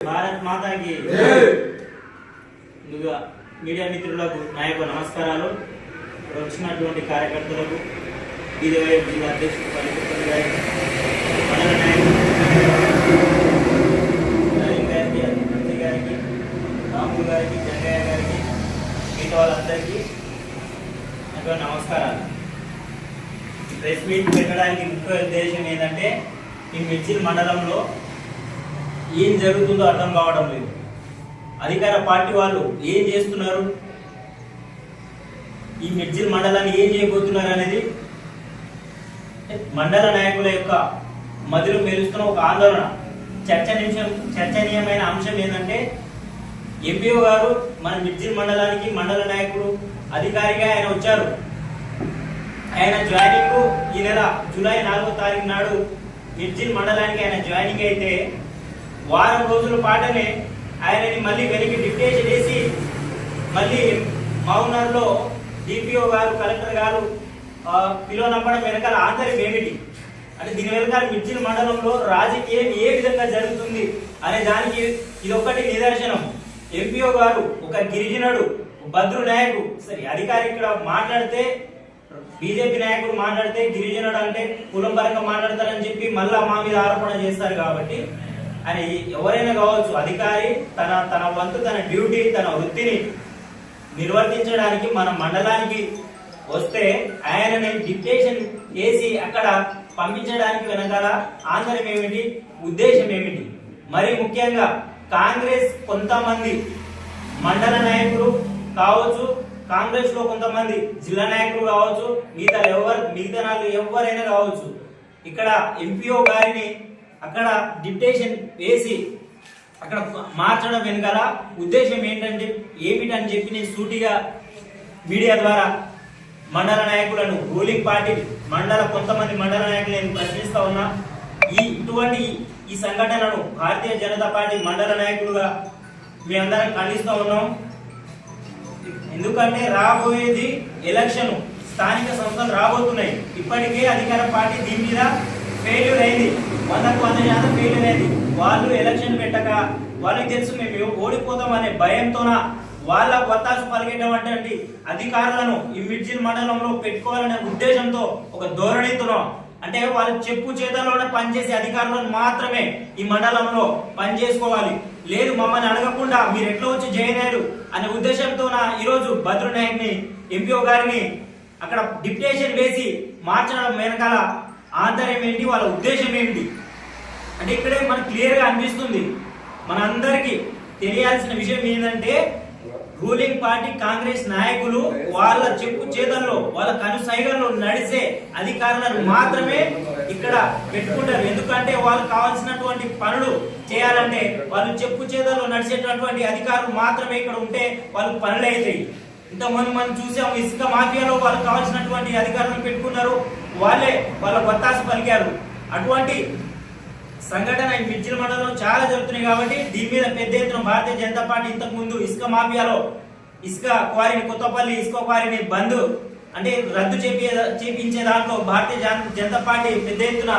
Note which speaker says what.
Speaker 1: భారత్ మాతాకి. ముందుగా మీడియా మిత్రులకు నా యొక్క నమస్కారాలు. వచ్చినటువంటి కార్యకర్తలకు బీజేవై జిల్లా అధ్యక్షుడు గారికి మండల నాయకులు గారికి గారికి రాములు గారికి జంగయ్య గారికి మిగతా వాళ్ళందరికీ నా నమస్కారాలు. ప్రెస్ మీట్ పెట్టడానికి ముఖ్య ఉద్దేశం ఏంటంటే ఈ మిర్చిల్ మండలంలో ఏం జరుగుతుందో అర్థం కావడం లేదు. అధికార పార్టీ వాళ్ళు ఏం చేస్తున్నారు? ఈ మిర్జిల్ మండలాన్ని ఏం చేయబోతున్నారు అనేది మండల నాయకుల యొక్క మదిలో మెరుస్తున్న ఒక ఆందోళన. చర్చనీయం చర్చనీయమైన అంశం ఏంటంటే ఎంపీఓ గారు మన మిర్జిల్ మండలానికి మండల నాయకుడు అధికారిగా ఆయన వచ్చారు. ఆయన జాయినింగ్ ఈ నెల జూలై నాలుగో తారీఖు నాడు మిర్జిల్ మండలానికి ఆయన జాయినింగ్ అయితే వారం రోజుల పాటనే ఆయనని మళ్ళీ వెనక్కి డిప్టేషన్ వేసి మళ్ళీ మౌనర్లో డిపిఓ గారు కలెక్టర్ గారు పిలువనప్పడం వెనకాల ఆంతర్యం ఏమిటి? అంటే దీని వెనకాల మిర్జిల్ మండలంలో రాజకీయం ఏ విధంగా జరుగుతుంది అనే దానికి ఇదొక్కటి నిదర్శనం. ఎంపీఓ గారు ఒక గిరిజనుడు భద్రు నాయకుడు. సరే అధికారి ఇక్కడ మాట్లాడితే బీజేపీ నాయకుడు మాట్లాడితే గిరిజనుడు అంటే కులం పరంగా మాట్లాడతారని చెప్పి మళ్ళా మా మీద ఆరోపణ చేస్తారు కాబట్టి అని ఎవరైనా కావచ్చు అధికారి తన తన వంతు తన డ్యూటీ తన వృత్తిని నిర్వర్తించడానికి మన మండలానికి వస్తే ఆయనని డిక్టేషన్ వేసి అక్కడ పంపించడానికి వెనకాల ఆంతర్యం ఏమిటి ఉద్దేశం ఏమిటి? మరి ముఖ్యంగా కాంగ్రెస్ కొంతమంది మండల నాయకులు కావచ్చు కాంగ్రెస్లో కొంతమంది జిల్లా నాయకులు కావచ్చు మిగతా ఎవరు మిగతా నాళ్ళు ఎవరైనా కావచ్చు ఇక్కడ ఎంపీఓ గారిని అక్కడ డిప్టేషన్ వేసి అక్కడ మార్చడం వెనకాల ఉద్దేశం ఏంటంటే ఏమిటని చెప్పి నేను సూటిగా మీడియా ద్వారా మండల నాయకులను రూలింగ్ పార్టీ మండల కొంతమంది మండల నాయకులు నేను ప్రశ్నిస్తా ఉన్నా ఈ ఇటువంటి ఈ సంఘటనను భారతీయ జనతా పార్టీ మండల నాయకులుగా మేమందరం ఖండిస్తూ ఉన్నాం. ఎందుకంటే రాబోయేది ఎలక్షన్ స్థానిక సంస్థలు రాబోతున్నాయి. ఇప్పటికే అధికార పార్టీ దీని మీద ఫెయిల్యూర్ అయింది వందకు వంద శాతం ఫెయిల్యూర్ అయింది వాళ్ళు ఎలక్షన్ పెట్టక వాళ్ళకి తెలుసు మేము ఓడిపోతాం అనే భయంతోన వాళ్ళ కొత్తాసు అటువంటి అధికారులను ఈ మిర్జిల్ మండలంలో పెట్టుకోవాలనే ఉద్దేశంతో ఒక ధోరణితో అంటే వాళ్ళు చెప్పు చేతల్లోనే పనిచేసే అధికారులను మాత్రమే ఈ మండలంలో పనిచేసుకోవాలి. లేదు మమ్మల్ని అడగకుండా మీరు ఎట్లా వచ్చి చేయలేరు అనే ఉద్దేశంతో ఈరోజు భద్రు నాయక్ని ఎంపీఓ గారిని అక్కడ డిప్టేషన్ వేసి మార్చడం వెనకాల ఆధారం ఏంటి? వాళ్ళ ఉద్దేశం ఏంటి? అంటే ఇక్కడే మనకు క్లియర్గా అనిపిస్తుంది. మనందరికీ తెలియాల్సిన విషయం ఏంటంటే రూలింగ్ పార్టీ కాంగ్రెస్ నాయకులు వాళ్ళ చెప్పు చేతల్లో వాళ్ళ కనుసైగల్లో నడిచే అధికారులను మాత్రమే ఇక్కడ పెట్టుకుంటారు. ఎందుకంటే వాళ్ళు కావాల్సినటువంటి పనులు చేయాలంటే వాళ్ళు చెప్పు చేతల్లో నడిచేటటువంటి అధికారులు మాత్రమే ఇక్కడ ఉంటే వాళ్ళు పనులు అవుతాయి ఇంతమంది మనం చూసాం ఇసుక మాఫియాలో వాళ్ళకి కావాల్సినటువంటి అధికారులను పెట్టుకున్నారు. వాళ్ళే వాళ్ళ బత్తాసు పలికారు. అటువంటి సంఘటన ఈ మిర్చిల మండలంలో చాలా జరుగుతున్నాయి కాబట్టి దీని మీద పెద్ద ఎత్తున భారతీయ జనతా పార్టీ ఇంతకు ముందు ఇసుక మాఫియాలో ఇసుక క్వారీని కొత్తపల్లి ఇసుక క్వారీని బంద్ అంటే రద్దు చేపి చేపించే దాంట్లో భారతీయ జనతా పార్టీ పెద్ద ఎత్తున